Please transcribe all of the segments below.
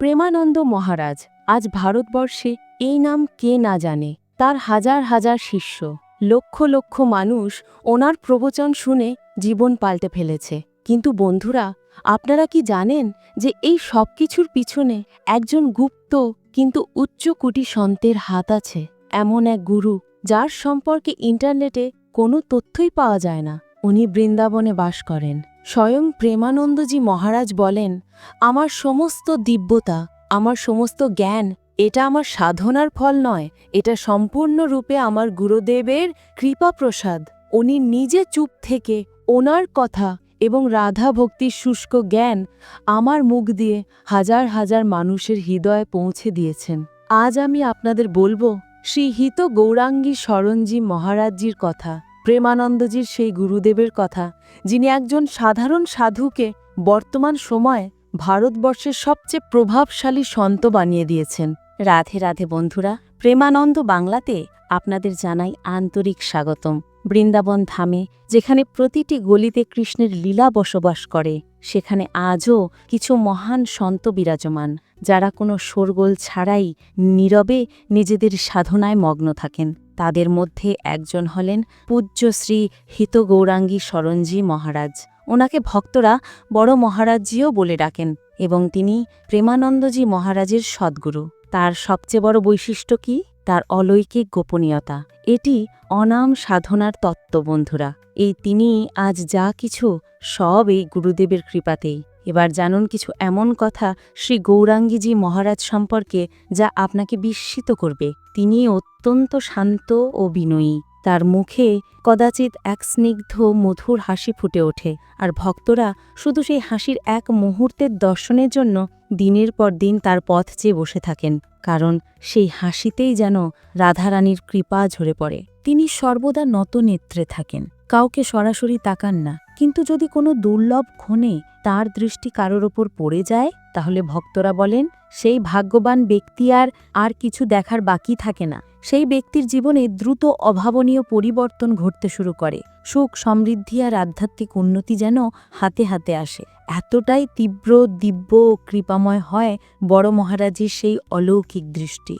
প্রেমানন্দ মহারাজ, আজ ভারতবর্ষে এই নাম কে না জানে? তার হাজার হাজার শিষ্য, লক্ষ লক্ষ মানুষ ওনার প্রবচন শুনে জীবন পাল্টে ফেলেছে। কিন্তু বন্ধুরা, আপনারা কি জানেন যে এই সব কিছুর পিছনে একজন গুপ্ত কিন্তু উচ্চকুটি সন্তের হাত আছে? এমন এক গুরু যার সম্পর্কে ইন্টারনেটে কোনো তথ্যই পাওয়া যায় না। উনি বৃন্দাবনে বাস করেন। স্বয়ং প্রেমানন্দজি মহারাজ বলেন, আমার সমস্ত দিব্যতা, আমার সমস্ত জ্ঞান, এটা আমার সাধনার ফল নয়, এটা সম্পূর্ণরূপে আমার গুরুদেবের কৃপা প্রসাদ উনি নিজে চুপ থেকে ওনার কথা এবং রাধা ভক্তির শুষ্ক জ্ঞান আমার মুখ দিয়ে হাজার হাজার মানুষের হৃদয়ে পৌঁছে দিয়েছেন। আজ আমি আপনাদের বলব, শ্রী হিত গৌরাঙ্গী শরণজি মহারাজজির কথা। প্রেমানন্দজির সেই গুরুদেবের কথা, যিনি একজন সাধারণ সাধুকে বর্তমান সময়ে ভারতবর্ষের সবচেয়ে প্রভাবশালী সন্ত বানিয়ে দিয়েছেন। রাধে রাধে বন্ধুরা, প্রেমানন্দ বাংলাতে আপনাদের জানাই আন্তরিক স্বাগতম। বৃন্দাবন ধামে, যেখানে প্রতিটি গলিতে কৃষ্ণের লীলা বসবাস করে, সেখানে আজও কিছু মহান সন্ত বিরাজমান, যারা কোনো শোরগোল ছাড়াই নীরবে নিজেদের সাধনায় মগ্ন থাকেন। তাদের মধ্যে একজন হলেন পূজ্য শ্রী হিত গৌরাঙ্গী শরণজি মহারাজ। ওনাকে ভক্তরা বড় মহারাজজিও বলে ডাকেন এবং তিনি প্রেমানন্দজি মহারাজের সদ্গুরু। তার সবচেয়ে বড় বৈশিষ্ট্য কি? তার অলৌকিক গোপনীয়তা। এটি অনাম সাধনার তত্ত্ব বন্ধুরা এই তিনি আজ যা কিছু সব এই গুরুদেবের কৃপাতেই। এবার জানুন কিছু এমন কথা শ্রী গৌরাঙ্গীজি মহারাজ সম্পর্কে যা আপনাকে বিস্মিত করবে। তিনি অত্যন্ত শান্ত ও বিনয়ী। তার মুখে কদাচিৎ এক স্নিগ্ধ মধুর হাসি ফুটে ওঠে। আর ভক্তরা শুধু সেই হাসির এক মুহূর্তের দর্শনের জন্য দিনের পর দিন তার পথ চেয়ে বসে থাকেন। কারণ সেই হাসিতেই যেন রাধারানীর কৃপা ঝরে পড়ে। তিনি সর্বদা নত নেত্রে থাকেন। কাউকে সরাসরি তাকান না। কিন্তু যদি কোনো দুর্লভ ক্ষণে তার দৃষ্টি কারোর ওপর পড়ে যায়, তাহলে ভক্তরা বলেন, সেই ভাগ্যবান ব্যক্তি আর আর কিছু দেখার বাকি থাকে না। সেই ব্যক্তির জীবনে দ্রুত অভাবনীয় পরিবর্তন ঘটতে শুরু করে। সুখ, সমৃদ্ধি আর আধ্যাত্মিক উন্নতি যেন হাতে হাতে আসে। এতটাই তীব্র, দিব্য ও কৃপাময় হয় বড় মহারাজের সেই অলৌকিক দৃষ্টি।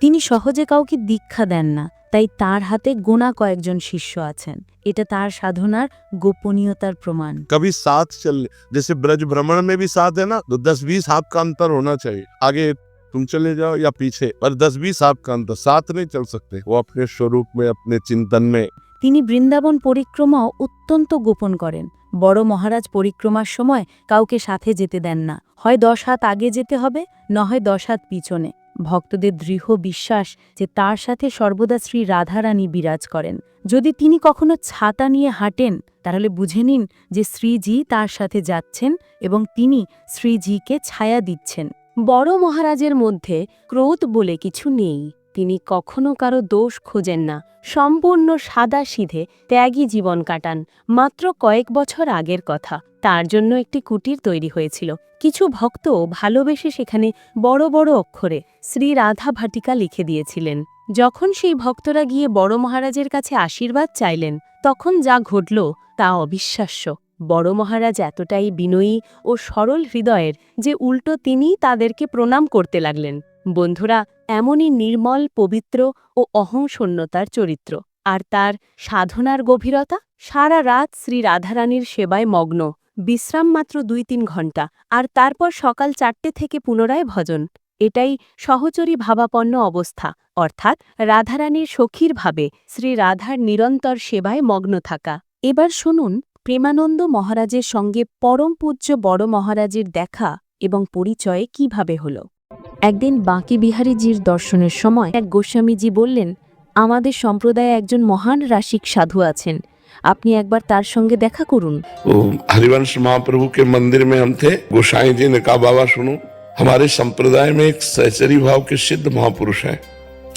তিনি সহজে কাউকে দীক্ষা দেন না। তাই তার হাতে গোনা কয়েকজন শিষ্য আছেন এটা তার সাধনার গোপনীয়তার প্রমাণ कभी साथ चल जैसे ब्रज भ्रमण में भी साथ है ना तो दस बीस हाथ का अंतर होना चाहिए आगे तुम चले जाओ या पीछे पर दस बीस हाथ का अंतर साथ नहीं चल सकते वो अपने स्वरूप में अपने चिंतन में তিনি বৃন্দাবন পরিক্রমাও অত্যন্ত গোপন করেন বড় মহারাজ পরিক্রমার সময় কাউকে সাথে যেতে দেন না হয় দশ হাত আগে যেতে হবে নয় দশ হাত পিছনে ভক্তদের দৃঢ় বিশ্বাস যে তার সাথে সর্বদা শ্রী রাধারানী বিরাজ করেন। যদি তিনি কখনো ছাতা নিয়ে হাঁটেন, তাহলে বুঝে নিন যে শ্রীজি তার সাথে যাচ্ছেন এবং তিনি শ্রীজিকে ছায়া দিচ্ছেন। বড় মহারাজের মধ্যে ক্রোধ বলে কিছু নেই। তিনি কখনো কারও দোষ খোঁজেন না। সম্পূর্ণ সাদা সিধে ত্যাগী জীবন কাটান, মাত্র কয়েক বছর আগের কথা। তার জন্য একটি কুটির তৈরি হয়েছিল। কিছু ভক্ত ভালোবেসে সেখানে বড় বড় অক্ষরে শ্রী রাধা ভাটিকা লিখে দিয়েছিলেন। যখন সেই ভক্তরা গিয়ে বড় মহারাজের কাছে আশীর্বাদ চাইলেন, তখন যা ঘটল তা অবিশ্বাস্য। বড় মহারাজ এতটাই বিনয়ী ও সরল হৃদয়ের যে উল্টো তিনিই তাদেরকে প্রণাম করতে লাগলেন। বন্ধুরা এমনই নির্মল, পবিত্র ও অহংশূন্যতার চরিত্র। আর তার সাধনার গভীরতা? সারা রাত শ্রী রাধারানীর সেবায় মগ্ন। বিশ্রাম মাত্র দুই তিন ঘণ্টা। আর তারপর সকাল চারটে থেকে পুনরায় ভজন। এটাই সহচরী ভাবাপন্ন অবস্থা। অর্থাৎ রাধারানীর সখীর ভাবে শ্রী রাধার নিরন্তর সেবায় মগ্ন থাকা। এবার শুনুন প্রেমানন্দ মহারাজের সঙ্গে পরম পূজ্য বড় মহারাজের দেখা এবং পরিচয়ে কীভাবে হল। একদিন বাঁকি বিহারীজির দর্শনের সময় এক গোস্বামীজি বললেন আমাদের সম্প্রদায়ে একজন মহান রাসিক সাধু আছেন আপনি একবার তার সঙ্গে দেখা করুন वो हरिवंश महाप्रभु के मंदिर में हम थे गोसाई जी ने कहा बाबा सुनो हमारे संप्रदाय में एक सहचरी भाव के सिद्ध महापुरुष हैं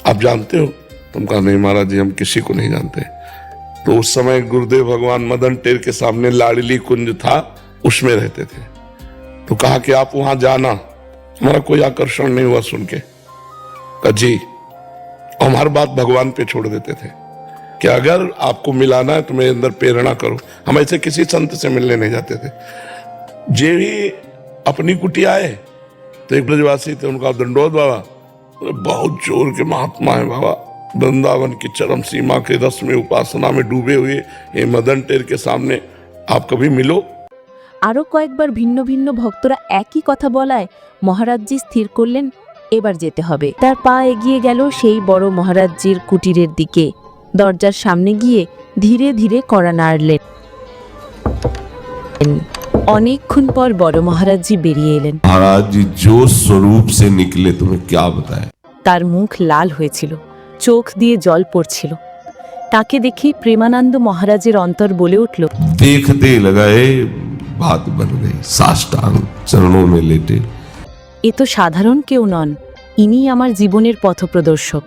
आप जानते हो तुम कहा नहीं महाराज जी हम किसी को नहीं जानते तो उस समय गुरुदेव भगवान मदन टेर के सामने लाडली कुंज था उसमें रहते थे तो कहा कि आप वहां जाना हमारा कोई आकर्षण नहीं हुआ सुन के। जी हम हर बात भगवान पे छोड़ देते थे। कि अगर आपको मिलाना है तो मेरे अंदर प्रेरणा करो। हम ऐसे किसी संत से मिलने नहीं जाते थे। जे भी अपनी कुटिया आए तो एक ब्रजवासी थे उनका दंडोत बाबा। बोले, बहुत ज़ोर के महात्मा है बाबा। वृंदावन की चरम सीमा के रस में उपासना में डूबे हुए ये मदन टेर के सामने आप कभी मिलो? আরও কয়েকবার ভিন্ন ভিন্ন ভক্তরা একই কথা বলায় মহারাজজি স্থির করলেন এবার যেতে হবে। তার পা এগিয়ে গেল সেই বড় মহারাজজির কুটিরের দিকে। দরজার সামনে গিয়ে ধীরে ধীরে কড়া নাড়লেন। অনেকক্ষণ পর বড় মহারাজজি বেরিয়ে এলেন। মহারাজজি জো স্বরূপ সে নিকলে তুমি ক্যা বাতায় তার মুখ লাল হয়েছিল চোখ দিয়ে জল পড়ছিল। তাকে দেখে প্রেমানন্দ মহারাজের অন্তর বলে উঠল দেখতে লাগায় बात बन गई साष्टांग चरणों में लेटे এ তো সাধারণ কেউ নন ইনি আমার জীবনের পথপ্রদর্শক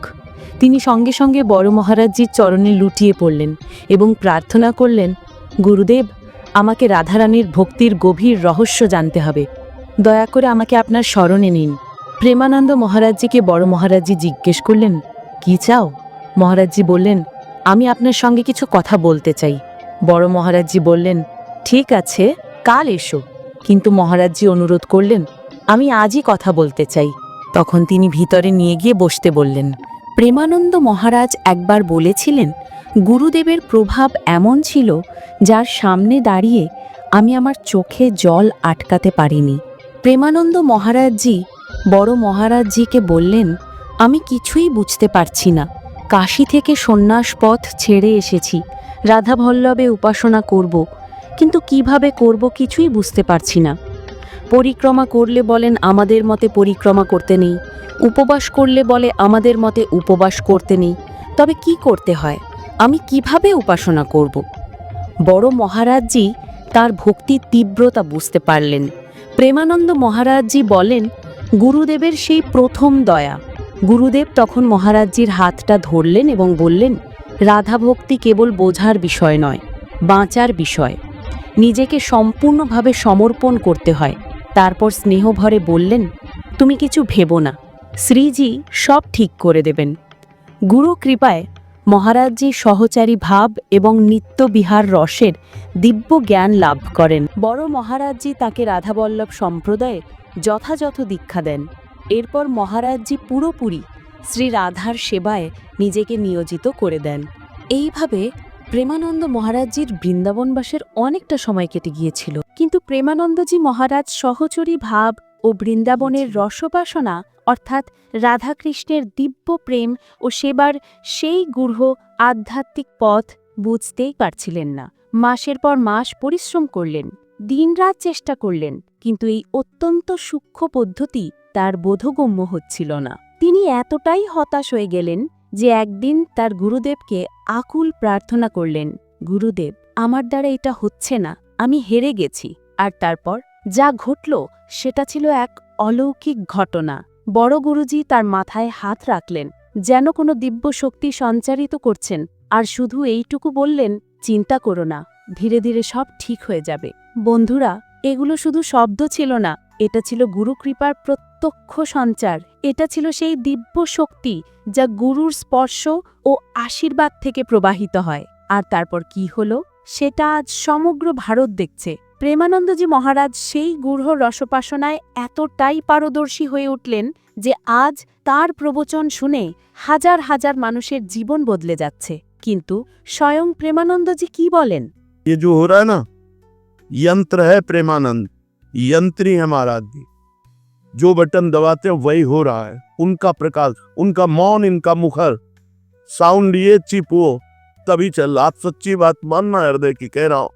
তিনি সঙ্গে সঙ্গে বড় মহারাজজির চরণে লুটিয়ে পড়লেন এবং প্রার্থনা করলেন গুরুদেব আমাকে রাধারানীর ভক্তির গভীর রহস্য জানতে হবে দয়া করে আমাকে আপনার স্মরণে নিন প্রেমানন্দ মহারাজজিকে বড় মহারাজজি জিজ্ঞেস করলেন কি চাও মহারাজজি বললেন আমি আপনার সঙ্গে কিছু কথা বলতে চাই বড় মহারাজজি বললেন ঠিক আছে কাল এসো। কিন্তু মহারাজজি অনুরোধ করলেন, আমি আজই কথা বলতে চাই। তখন তিনি ভিতরে নিয়ে গিয়ে বসতে বললেন, প্রেমানন্দ মহারাজ একবার বলেছিলেন, গুরুদেবের প্রভাব এমন ছিল, যার সামনে দাঁড়িয়ে আমি আমার চোখে জল আটকাতে পারিনি। প্রেমানন্দ মহারাজজি বড় মহারাজজিকে বললেন, আমি কিছুই বুঝতে পারছি না। কাশী থেকে সন্ন্যাস পথ ছেড়ে এসেছি। রাধাভল্লভে উপাসনা করব। কিন্তু কীভাবে করব কিছুই বুঝতে পারছি না। পরিক্রমা করলে বলেন, আমাদের মতে পরিক্রমা করতে নেই। উপবাস করলে বলে, আমাদের মতে উপবাস করতে নেই। তবে কি করতে হয়? আমি কীভাবে উপাসনা করব? বড় মহারাজজি তার ভক্তির তীব্রতা বুঝতে পারলেন। প্রেমানন্দ মহারাজজি বলেন, গুরুদেবের সেই প্রথম দয়া। গুরুদেব তখন মহারাজজির হাতটা ধরলেন এবং বললেন রাধা ভক্তি কেবল বোঝার বিষয় নয়, বাঁচার বিষয়। নিজেকে সম্পূর্ণভাবে সমর্পণ করতে হয়। তারপর স্নেহভরে বললেন, তুমি কিছু ভেবো না। শ্রীজি সব ঠিক করে দেবেন। গুরু কৃপায় মহারাজজি সহচারী ভাব এবং নিত্যবিহার রসের দিব্য জ্ঞান লাভ করেন। বড় মহারাজজি তাকে রাধাবল্লভ সম্প্রদায়ে যথাযথ দীক্ষা দেন। এরপর মহারাজজি পুরোপুরি শ্রী রাধার সেবায় নিজেকে নিয়োজিত করে দেন। এইভাবে প্রেমানন্দ মহারাজজির বৃন্দাবনবাসের অনেকটা সময় কেটে গিয়েছিল। কিন্তু প্রেমানন্দজি মহারাজ সহচরী ভাব ও বৃন্দাবনের রসবাসনা অর্থাৎ রাধাকৃষ্ণের দিব্য প্রেম ও সেবার সেই গূঢ় আধ্যাত্মিক পথ বুঝতেই পারছিলেন না। মাসের পর মাস পরিশ্রম করলেন, দিনরাত চেষ্টা করলেন, কিন্তু এই অত্যন্ত সূক্ষ্ম পদ্ধতি তার বোধগম্য হচ্ছিল না। তিনি এতটাই হতাশ হয়ে গেলেন যে একদিন তার গুরুদেবকে আকুল প্রার্থনা করলেন, গুরুদেব, আমার দ্বারা এটা হচ্ছে না, আমি হেরে গেছি। আর তারপর, যা ঘটল, সেটা ছিল এক অলৌকিক ঘটনা। বড় গুরুজি তার মাথায় হাত রাখলেন, যেন কোনো দিব্য শক্তি সঞ্চারিত করছেন, আর শুধু এইটুকু বললেন, চিন্তা করো না, ধীরে ধীরে সব ঠিক হয়ে যাবে। বন্ধুরা, এগুলো শুধু শব্দ ছিল না এটা ছিল গুরুকৃপার প্রত্যক্ষ সঞ্চার এটা ছিল সেই দিব্য শক্তি যা গুরুর স্পর্শ ও আশীর্বাদ থেকে প্রবাহিত হয় আর তারপর কি হলো সেটা আজ সমগ্র ভারত দেখছে প্রেমানন্দজি মহারাজ সেই গূঢ় রসোপাসনায় এতটাই পারদর্শী হয়ে উঠলেন যে আজ তার প্রবচন শুনে হাজার হাজার মানুষের জীবন বদলে যাচ্ছে কিন্তু স্বয়ং প্রেমানন্দজি কি বলেন ये जो हो रहा है ना यंत्र है प्रेमानंद यंत्री है महाराज जी जो बटन दबाते हैं वही हो रहा है उनका प्रकाश उनका मौन इनका मुखर साउंड ये चिप वो तभी चल रहा आप सच्ची बात मानना हृदय की कह रहा हूं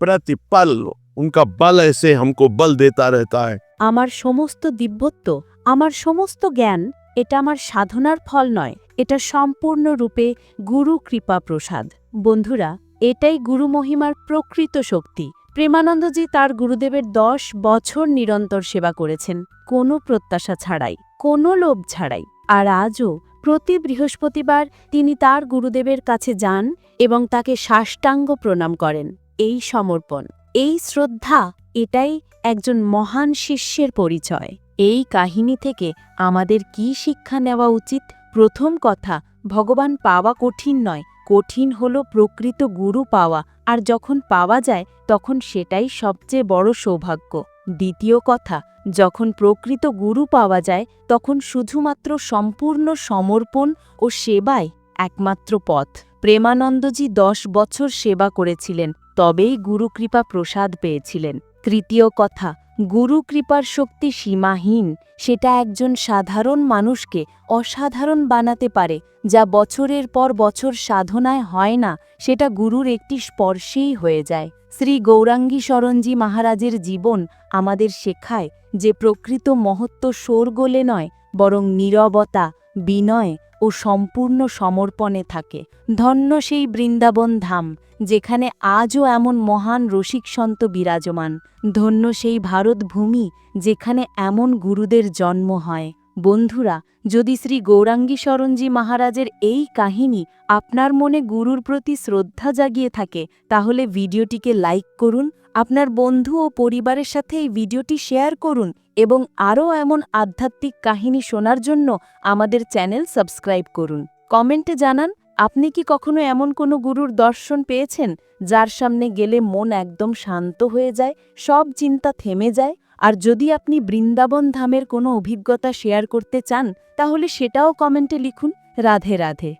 प्रतिपल उनका बल ऐसे हमको बल देता रहता है আমার সমস্ত দিব্যত্ব আমার সমস্ত জ্ঞান এটা আমার সাধনার ফল নয় এটা সম্পূর্ণরূপে গুরু কৃপা প্রসাদ বন্ধুরা এটাই গুরু মহিমার প্রকৃত শক্তি প্রেমানন্দজি তার গুরুদেবের দশ বছর নিরন্তর সেবা করেছেন, কোনো প্রত্যাশা ছাড়াই, কোনো লোভ ছাড়াই। আর আজও প্রতি বৃহস্পতিবার তিনি তার গুরুদেবের কাছে যান এবং তাকে সাষ্টাঙ্গ প্রণাম করেন। এই সমর্পণ, এই শ্রদ্ধা, এটাই একজন মহান শিষ্যের পরিচয়। এই কাহিনী থেকে আমাদের কি শিক্ষা নেওয়া উচিত? প্রথম কথা, ভগবান পাওয়া কঠিন নয় কঠিন হলো প্রকৃত গুরু পাওয়া, আর যখন পাওয়া যায়, তখন সেটাই সবচেয়ে বড় সৌভাগ্য। দ্বিতীয় কথা, যখন প্রকৃত গুরু পাওয়া যায়, তখন শুধুমাত্র সম্পূর্ণ সমর্পণ ও সেবাই একমাত্র পথ। প্রেমানন্দজি দশ বছর সেবা করেছিলেন, তবেই গুরুকৃপা প্রসাদ পেয়েছিলেন। তৃতীয় কথা গুরু কৃপার শক্তি সীমাহীন, সেটা একজন সাধারণ মানুষকে অসাধারণ বানাতে পারে, যা বছরের পর বছর সাধনায় হয় না, সেটা গুরুর একটি স্পর্শেই হয়ে যায়। শ্রী গৌরাঙ্গী শরণজি মহারাজের জীবন আমাদের শেখায় যে প্রকৃত মহত্ব শোরগোলে নয়, বরং নীরবতা, বিনয় ও সম্পূর্ণ সমর্পণে থাকে। ধন্য সেই বৃন্দাবন ধাম, যেখানে আজও এমন মহান রসিক সন্ত বিরাজমান। ধন্য সেই ভারত ভূমি, যেখানে এমন গুরুদের জন্ম হয়। বন্ধুরা, যদি শ্রী গৌরাঙ্গী শরণজি মহারাজের এই কাহিনী আপনার মনে গুরুর প্রতি শ্রদ্ধা জাগিয়ে থাকে, তাহলে ভিডিওটিকে লাইক করুন, আপনার বন্ধু ও পরিবারের সাথে এই ভিডিওটি শেয়ার করুন এবং আরও এমন আধ্যাত্মিক কাহিনী শোনার জন্য আমাদের চ্যানেল সাবস্ক্রাইব করুন। কমেন্টে জানান, আপনি কি কখনো এমন কোনো গুরুর দর্শন পেয়েছেন, যার সামনে গেলে মন একদম শান্ত হয়ে যায়, সব চিন্তা থেমে যায়? আর যদি আপনি বৃন্দাবন ধামের কোনো অভিজ্ঞতা শেয়ার করতে চান, তাহলে সেটাও কমেন্টে লিখুন। রাধে রাধে।